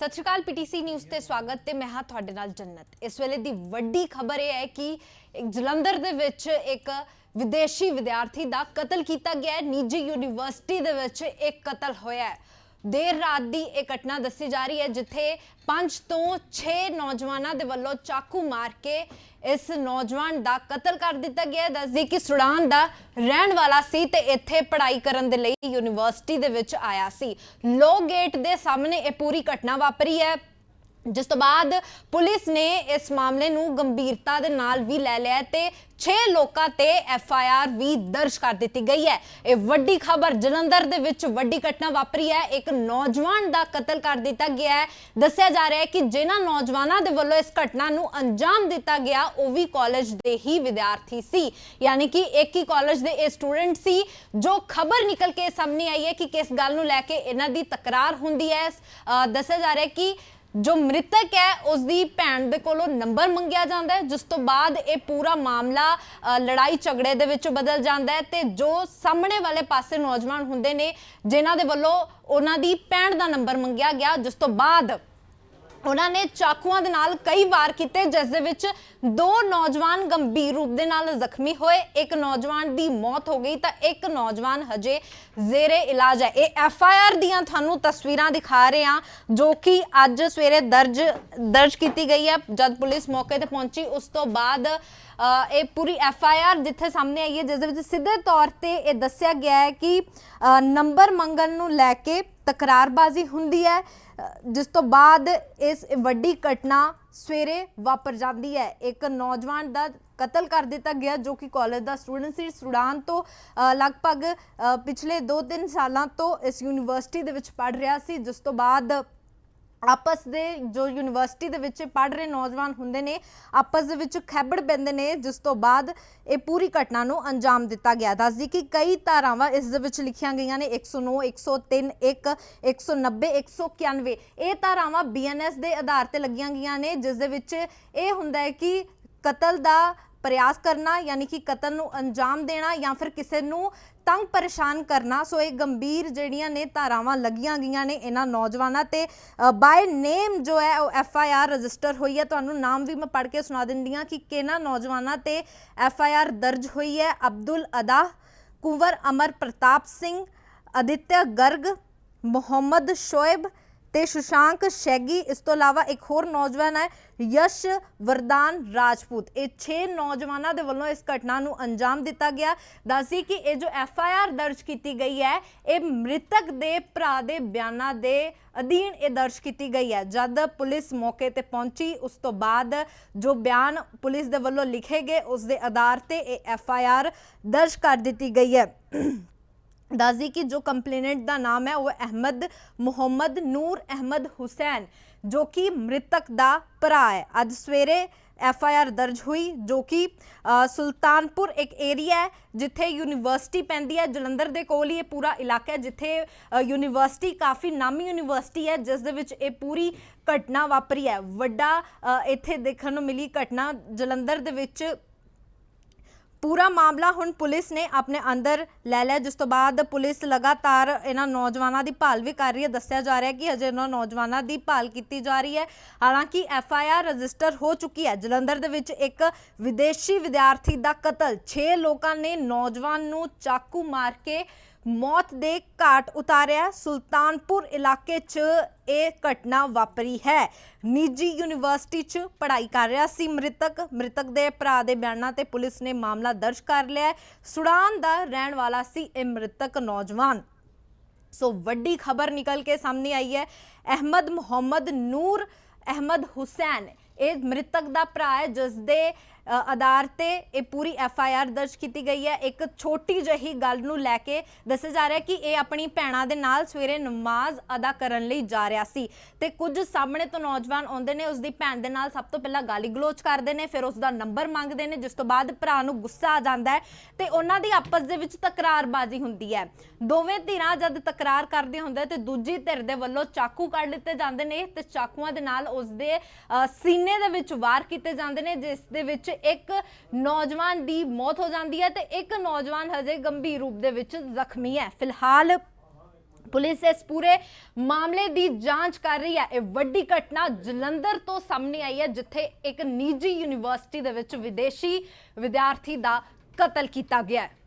ਸਤਿ ਸ਼੍ਰੀ ਅਕਾਲ PTC news ਤੇ ਸਵਾਗਤ ਤੇ ਮੈਂ ਹਾਂ ਤੁਹਾਡੇ ਨਾਲ ਜੰਨਤ। ਇਸ ਵੇਲੇ ਦੀ ਵੱਡੀ ਖਬਰ ਇਹ ਹੈ ਕਿ ਜਲੰਧਰ ਦੇ ਵਿੱਚ ਇੱਕ ਵਿਦੇਸ਼ੀ ਵਿਦਿਆਰਥੀ ਦਾ ਕਤਲ ਕੀਤਾ ਗਿਆ ਹੈ। ਨਿੱਜੀ ਯੂਨੀਵਰਸਿਟੀ ਦੇ ਵਿੱਚ ਇੱਕ ਕਤਲ ਹੋਇਆ ਹੈ। ਦੇਰ ਰਾਤ ਦੀ ਇਹ ਘਟਨਾ ਦੱਸੀ ਜਾ ਰਹੀ ਹੈ, ਜਿੱਥੇ 5 ਤੋਂ 6 ਨੌਜਵਾਨਾਂ ਦੇ ਵੱਲੋਂ ਚਾਕੂ ਮਾਰ ਕੇ ਇਸ ਨੌਜਵਾਨ ਦਾ ਕਤਲ ਕਰ ਦਿੱਤਾ ਗਿਆ ਹੈ। ਦੱਸਦੀ ਕਿ ਸੁਡਾਨ ਦਾ ਰਹਿਣ ਵਾਲਾ ਸੀ ਤੇ ਇੱਥੇ ਪੜ੍ਹਾਈ ਕਰਨ ਦੇ ਲਈ ਯੂਨੀਵਰਸਿਟੀ ਦੇ ਵਿੱਚ ਆਇਆ ਸੀ। ਲੋ ਗੇਟ ਦੇ ਸਾਹਮਣੇ ਇਹ ਪੂਰੀ ਘਟਨਾ ਵਾਪਰੀ ਹੈ। ਜਿਸ ਤੋਂ ਬਾਅਦ ਪੁਲਿਸ ਨੇ ਇਸ ਮਾਮਲੇ ਨੂੰ ਗੰਭੀਰਤਾ ਦੇ ਨਾਲ ਵੀ ਲੈ ਲਿਆ ਹੈ ਤੇ 6 ਲੋਕਾਂ ਤੇ ਐਫ ਆਈ ਆਰ ਵੀ ਦਰਜ ਕਰ ਦਿੱਤੀ ਗਈ ਹੈ। ਇਹ ਵੱਡੀ ਖਬਰ ਜਲੰਧਰ ਦੇ ਵਿੱਚ ਵੱਡੀ ਘਟਨਾ ਵਾਪਰੀ ਹੈ। ਇੱਕ ਨੌਜਵਾਨ ਦਾ ਕਤਲ ਕਰ ਦਿੱਤਾ ਗਿਆ ਹੈ। ਦੱਸਿਆ ਜਾ ਰਿਹਾ ਹੈ ਕਿ ਜਿਨ੍ਹਾਂ ਨੌਜਵਾਨਾਂ ਦੇ ਵੱਲੋਂ ਇਸ ਘਟਨਾ ਨੂੰ ਅੰਜਾਮ ਦਿੱਤਾ ਗਿਆ ਉਹ ਵੀ ਕਾਲਜ ਦੇ ਹੀ ਵਿਦਿਆਰਥੀ ਸੀ। ਯਾਨੀ ਕਿ ਇੱਕ ਹੀ ਕਾਲਜ ਦੇ ਇਹ ਸਟੂਡੈਂਟ ਸੀ ਜੋ ਖਬਰ ਨਿਕਲ ਕੇ ਸਾਹਮਣੇ ਆਈ ਹੈ ਕਿ ਕਿਸ ਗੱਲ ਨੂੰ ਲੈ ਕੇ ਇਹਨਾਂ ਦੀ ਤਕਰਾਰ ਹੁੰਦੀ ਹੈ। ਅ, ਦੱਸਿਆ ਜਾ ਰਿਹਾ ਹੈ ਕਿ ਜੋ ਮ੍ਰਿਤਕ ਹੈ ਉਸ ਦੀ ਭੈਣ ਦੇ ਕੋਲੋਂ ਨੰਬਰ ਮੰਗਿਆ ਜਾਂਦਾ ਹੈ ਜਿਸ ਤੋਂ ਬਾਅਦ ਇਹ ਪੂਰਾ ਮਾਮਲਾ ਅ, ਲੜਾਈ ਝਗੜੇ ਦੇ ਵਿੱਚ ਬਦਲ ਜਾਂਦਾ ਹੈ ਤੇ ਜੋ ਸਾਹਮਣੇ ਵਾਲੇ ਪਾਸੇ ਨੌਜਵਾਨ ਹੁੰਦੇ ਨੇ ਜਿਨ੍ਹਾਂ ਦੇ ਵੱਲੋਂ ਉਹਨਾਂ ਦੀ ਭੈਣ ਦਾ ਨੰਬਰ ਮੰਗਿਆ ਗਿਆ ਜਿਸ ਤੋਂ ਬਾਅਦ ਉਹਨਾਂ ਨੇ ਚਾਕੂਆਂ ਦੇ ਨਾਲ ਕਈ ਵਾਰ ਕੀਤੇ, ਜਿਸ ਦੇ ਵਿੱਚ ਦੋ ਨੌਜਵਾਨ ਗੰਭੀਰ ਰੂਪ ਦੇ ਨਾਲ ਜ਼ਖਮੀ ਹੋਏ। ਇੱਕ ਨੌਜਵਾਨ ਦੀ ਮੌਤ ਹੋ ਗਈ ਤਾਂ ਇੱਕ ਨੌਜਵਾਨ ਹਜੇ ਜ਼ੇਰੇ ਇਲਾਜ ਹੈ। ਇਹ ਐਫ ਆਈ ਆਰ ਦੀਆਂ ਤੁਹਾਨੂੰ ਤਸਵੀਰਾਂ ਦਿਖਾ ਰਹੇ ਹਾਂ, ਜੋ ਕਿ ਅੱਜ ਸਵੇਰੇ ਦਰਜ ਦਰਜ ਕੀਤੀ ਗਈ ਹੈ। ਜਦ ਪੁਲਿਸ ਮੌਕੇ ਤੇ ਪਹੁੰਚੀ, ਉਸ ਤੋਂ ਬਾਅਦ ਇਹ ਪੂਰੀ ਐਫ ਆਈ ਆਰ ਜਿੱਥੇ ਸਾਹਮਣੇ ਆਈ ਹੈ, ਜਿਸ ਦੇ ਵਿੱਚ ਸਿੱਧੇ ਤੌਰ ਤੇ ਇਹ ਦੱਸਿਆ ਗਿਆ ਹੈ ਕਿ ਨੰਬਰ ਮੰਗਣ ਨੂੰ ਲੈ ਕੇ ਤਕਰਾਰਬਾਜ਼ੀ ਹੁੰਦੀ ਹੈ ਜਿਸ ਤੋਂ ਬਾਅਦ ਇਸ ਵੱਡੀ ਘਟਨਾ ਸਵੇਰੇ ਵਾਪਰ ਜਾਂਦੀ ਹੈ। ਇੱਕ ਨੌਜਵਾਨ ਦਾ ਕਤਲ ਕਰ ਦਿੱਤਾ ਗਿਆ, ਜੋ ਕਿ ਕਾਲਜ ਦਾ ਸਟੂਡੈਂਟ ਸੀ। ਸੁਡਾਨ ਤੋਂ ਲਗਭਗ ਪਿਛਲੇ 2-3 ਸਾਲਾਂ ਤੋਂ ਇਸ ਯੂਨੀਵਰਸਿਟੀ ਦੇ ਵਿੱਚ ਪੜ੍ਹ ਰਿਹਾ ਸੀ, ਜਿਸ ਤੋਂ ਬਾਅਦ ਆਪਸ ਦੇ ਜੋ ਯੂਨੀਵਰਸਿਟੀ ਦੇ ਵਿੱਚ ਪੜ੍ਹ ਰਹੇ ਨੌਜਵਾਨ ਹੁੰਦੇ ਨੇ, ਆਪਸ ਦੇ ਵਿੱਚ ਖੈਬੜ ਪੈਂਦੇ ਨੇ, ਜਿਸ ਤੋਂ ਬਾਅਦ ਇਹ ਪੂਰੀ ਘਟਨਾ ਨੂੰ ਅੰਜਾਮ ਦਿੱਤਾ ਗਿਆ। ਦੱਸਦੀ ਕਿ ਕਈ ਧਾਰਾਵਾਂ ਇਸ ਦੇ ਵਿੱਚ ਲਿਖੀਆਂ ਗਈਆਂ ਨੇ 109 103 1 190 191 ਇਹ ਧਾਰਾਵਾਂ ਬੀਐਨਐਸ ਦੇ ਆਧਾਰ ਤੇ ਲੱਗੀਆਂ ਗਈਆਂ ਨੇ, ਜਿਸ ਦੇ ਵਿੱਚ ਇਹ ਹੁੰਦਾ ਹੈ ਕਿ ਕਤਲ ਦਾ ਪ੍ਰਯਾਸ ਕਰਨਾ ਯਾਨੀ ਕਿ ਕਤਲ ਨੂੰ ਅੰਜਾਮ ਦੇਣਾ ਜਾਂ ਫਿਰ ਕਿਸੇ ਨੂੰ ਤੰਗ ਪਰੇਸ਼ਾਨ ਕਰਨਾ ਸੋ ਇਹ ਗੰਭੀਰ ਜਿਹੜੀਆਂ ਨੇ ਧਾਰਾਵਾਂ ਲੱਗੀਆਂ ਗਈਆਂ ਨੇ ਇਹਨਾਂ ਨੌਜਵਾਨਾਂ ਤੇ ਬਾਈ ਨੇਮ ਜੋ ਹੈ ਉਹ ਐਫ ਆਈ ਆਰ ਰਜਿਸਟਰ ਹੋਈ ਹੈ ਤੁਹਾਨੂੰ ਨਾਮ ਵੀ ਮੈਂ ਪੜ੍ਹ ਕੇ ਸੁਣਾ ਦਿੰਦੀ ਹਾਂ ਕਿ ਕਿਹਨਾਂ ਨੌਜਵਾਨਾਂ ਤੇ ਐਫ ਆਈ ਆਰ ਦਰਜ ਹੋਈ ਹੈ ਅਬਦੁਲ ਅਦਾ ਕੁੰਵਰ ਅਮਰ ਪ੍ਰਤਾਪ ਸਿੰਘ ਅਦਿੱਤਿਆ ਗਰਗ ਮੁਹੰਮਦ ਸ਼ੋਇਬ ਤੇ ਸੁਸ਼ਾਂਕ ਸ਼ੈਗੀ, ਇਸ ਤੋਂ ਇਲਾਵਾ ਇੱਕ ਹੋਰ ਨੌਜਵਾਨ ਹੈ, ਯਸ਼ ਵਰਦਾਨ ਰਾਜਪੂਤ। ਇਹ 6 ਨੌਜਵਾਨਾਂ ਦੇ ਵੱਲੋਂ ਇਸ ਘਟਨਾ ਨੂੰ ਅੰਜਾਮ ਦਿੱਤਾ ਗਿਆ। ਦੱਸੀ ਕਿ ਇਹ ਜੋ ਐਫ ਆਈ ਆਰ ਦਰਜ ਕੀਤੀ ਗਈ ਹੈ, ਇਹ ਮ੍ਰਿਤਕ ਦੇ ਭਰਾ ਦੇ ਬਿਆਨਾਂ ਦੇ ਅਧੀਨ ਇਹ ਦਰਜ ਕੀਤੀ ਗਈ ਹੈ। ਜਦ ਪੁਲਿਸ ਮੌਕੇ ਤੇ ਪਹੁੰਚੀ, ਉਸ ਤੋਂ ਬਾਅਦ ਜੋ ਬਿਆਨ ਪੁਲਿਸ ਦੇ ਵੱਲੋਂ ਲਿਖੇ ਗਏ, ਉਸ ਦੇ ਆਧਾਰ ਤੇ ਇਹ ਐਫ ਆਈ ਆਰ ਦਰਜ ਕਰ ਦਿੱਤੀ ਗਈ ਹੈ। ਦੱਸਦੀ ਕਿ ਜੋ ਕੰਪਲੇਨੈਂਟ ਦਾ ਨਾਮ ਹੈ, ਉਹ ਅਹਿਮਦ ਮੁਹੰਮਦ ਨੂਰ ਅਹਿਮਦ ਹੁਸੈਨ, ਜੋ ਕਿ ਮ੍ਰਿਤਕ ਦਾ ਭਰਾ ਹੈ। ਅੱਜ ਸਵੇਰੇ ਐਫ ਆਈ ਆਰ ਦਰਜ ਹੋਈ, ਜੋ ਕਿ ਸੁਲਤਾਨਪੁਰ ਇੱਕ ਏਰੀਆ ਹੈ, ਜਿੱਥੇ ਯੂਨੀਵਰਸਿਟੀ ਪੈਂਦੀ ਹੈ। ਜਲੰਧਰ ਦੇ ਕੋਲ ਹੀ ਇਹ ਪੂਰਾ ਇਲਾਕਾ ਹੈ, ਜਿੱਥੇ ਯੂਨੀਵਰਸਿਟੀ ਕਾਫੀ ਨਾਮੀ ਯੂਨੀਵਰਸਿਟੀ ਹੈ, ਜਿਸ ਦੇ ਵਿੱਚ ਇਹ ਪੂਰੀ ਘਟਨਾ ਵਾਪਰੀ ਹੈ। ਵੱਡਾ ਇੱਥੇ ਦੇਖਣ ਨੂੰ ਮਿਲੀ ਘਟਨਾ। ਜਲੰਧਰ ਦੇ ਵਿੱਚ ਪੂਰਾ ਮਾਮਲਾ ਹੁਣ ਪੁਲਿਸ ਨੇ ਆਪਣੇ ਅੰਦਰ ਲੈ ਲਿਆ। ਜਿਸ ਤੋਂ ਬਾਅਦ ਪੁਲਿਸ ਲਗਾਤਾਰ ਇਹਨਾਂ ਨੌਜਵਾਨਾਂ ਦੀ ਭਾਲ ਵੀ ਕਰ ਰਹੀ ਹੈ। ਦੱਸਿਆ ਜਾ ਰਿਹਾ ਹੈ ਕਿ ਅਜੇ ਇਹਨਾਂ ਨੌਜਵਾਨਾਂ ਦੀ ਭਾਲ ਕੀਤੀ ਜਾ ਰਹੀ ਹੈ। ਹਾਲਾਂਕਿ ਐਫ ਆਈ ਆਰ ਰਜਿਸਟਰ ਹੋ ਚੁੱਕੀ ਹੈ। ਜਲੰਧਰ ਦੇ ਵਿੱਚ ਇੱਕ ਵਿਦੇਸ਼ੀ ਵਿਦਿਆਰਥੀ ਦਾ ਕਤਲ। 6 ਲੋਕਾਂ ਨੇ ਨੌਜਵਾਨ ਨੂੰ ਚਾਕੂ ਮਾਰ ਕੇ ਮੌਤ ਦੇ ਘਾਟ ਉਤਾਰਿਆ। ਸੁਲਤਾਨਪੁਰ ਇਲਾਕੇ 'ਚ ਇਹ ਘਟਨਾ ਵਾਪਰੀ ਹੈ। ਨਿੱਜੀ ਯੂਨੀਵਰਸਿਟੀ 'ਚ ਪੜ੍ਹਾਈ ਕਰ ਰਿਹਾ ਸੀ ਮ੍ਰਿਤਕ। ਮ੍ਰਿਤਕ ਦੇ ਭਰਾ ਦੇ ਬਿਆਨਾਂ ਤੇ ਪੁਲਿਸ ਨੇ ਮਾਮਲਾ ਦਰਜ ਕਰ ਲਿਆ ਹੈ। ਸੁਡਾਨ ਦਾ ਰਹਿਣ ਵਾਲਾ ਸੀ ਇਹ ਮ੍ਰਿਤਕ ਨੌਜਵਾਨ। ਸੋ ਵੱਡੀ ਖਬਰ ਨਿਕਲ ਕੇ ਸਾਹਮਣੇ ਆਈ ਹੈ। ਅਹਿਮਦ ਮੁਹੰਮਦ ਨੂਰ ਅਹਿਮਦ ਹੁਸੈਨ, ਇਹ ਮ੍ਰਿਤਕ ਦਾ ਭਰਾ ਹੈ ਜਿਸ ਦੇ ਆਧਾਰ ਤੇ ਇਹ ਪੂਰੀ ਐਫ ਆਈ ਆਰ ਦਰਜ ਕੀਤੀ ਗਈ ਹੈ। ਇੱਕ ਛੋਟੀ ਜਿਹੀ ਗੱਲ ਨੂੰ ਲੈ ਕੇ ਦੱਸਿਆ ਜਾ ਰਿਹਾ ਕਿ ਇਹ ਆਪਣੀ ਭੈਣਾਂ ਦੇ ਨਾਲ ਸਵੇਰੇ ਨਮਾਜ਼ ਅਦਾ ਕਰਨ ਲਈ ਜਾ ਰਿਹਾ ਸੀ। ਤੇ ਕੁਝ ਸਾਹਮਣੇ ਤੋਂ ਨੌਜਵਾਨ ਆਉਂਦੇ ਨੇ ਉਸ ਦੀ ਭੈਣ ਦੇ ਨਾਲ ਸਭ ਤੋਂ ਪਹਿਲਾਂ ਗਾਲੀ ਗਲੋਚ ਕਰਦੇ ਨੇ, ਫਿਰ ਉਸ ਦਾ ਨੰਬਰ ਮੰਗਦੇ ਨੇ, ਜਿਸ ਤੋਂ ਬਾਅਦ ਭਰਾ ਨੂੰ ਗੁੱਸਾ ਆ ਜਾਂਦਾ ਹੈ ਤੇ ਉਹਨਾਂ ਦੀ ਆਪਸ ਦੇ ਵਿੱਚ ਤਕਰਾਰਬਾਜ਼ੀ ਹੁੰਦੀ ਹੈ। ਦੋਵੇਂ ਧਿਰਾਂ ਜਦ ਤਕਰਾਰ ਕਰਦੇ ਹੁੰਦੇ ਤੇ ਦੂਜੀ ਧਿਰ ਦੇ ਵੱਲੋਂ ਚਾਕੂ ਕੱਢ ਲਿੱਤੇ ਜਾਂਦੇ ਨੇ ਤੇ ਚਾਕੂਆਂ ਦੇ ਨਾਲ ਉਸ ਦੇ ਸੀਨੇ ਦੇ ਵਿੱਚ ਵਾਰ ਕੀਤੇ ਜਾਂਦੇ ਨੇ, ਜਿਸ ਦੇ ਵਿੱਚ ਇੱਕ ਨੌਜਵਾਨ ਦੀ ਮੌਤ ਹੋ ਜਾਂਦੀ ਹੈ ਤੇ ਇੱਕ ਨੌਜਵਾਨ ਹਜੇ ਗੰਭੀਰ ਰੂਪ ਦੇ ਵਿੱਚ ਜ਼ਖਮੀ ਹੈ। ਫਿਲਹਾਲ ਪੁਲਿਸ ਇਸ ਪੂਰੇ ਮਾਮਲੇ ਦੀ ਜਾਂਚ ਕਰ ਰਹੀ ਹੈ। ਇਹ ਵੱਡੀ ਘਟਨਾ ਜਲੰਧਰ ਤੋਂ ਸਾਹਮਣੇ ਆਈ ਹੈ, ਜਿੱਥੇ ਇੱਕ ਨਿੱਜੀ ਯੂਨੀਵਰਸਿਟੀ ਦੇ ਵਿੱਚ ਵਿਦੇਸ਼ੀ ਵਿਦਿਆਰਥੀ ਦਾ ਕਤਲ ਕੀਤਾ ਗਿਆ ਹੈ।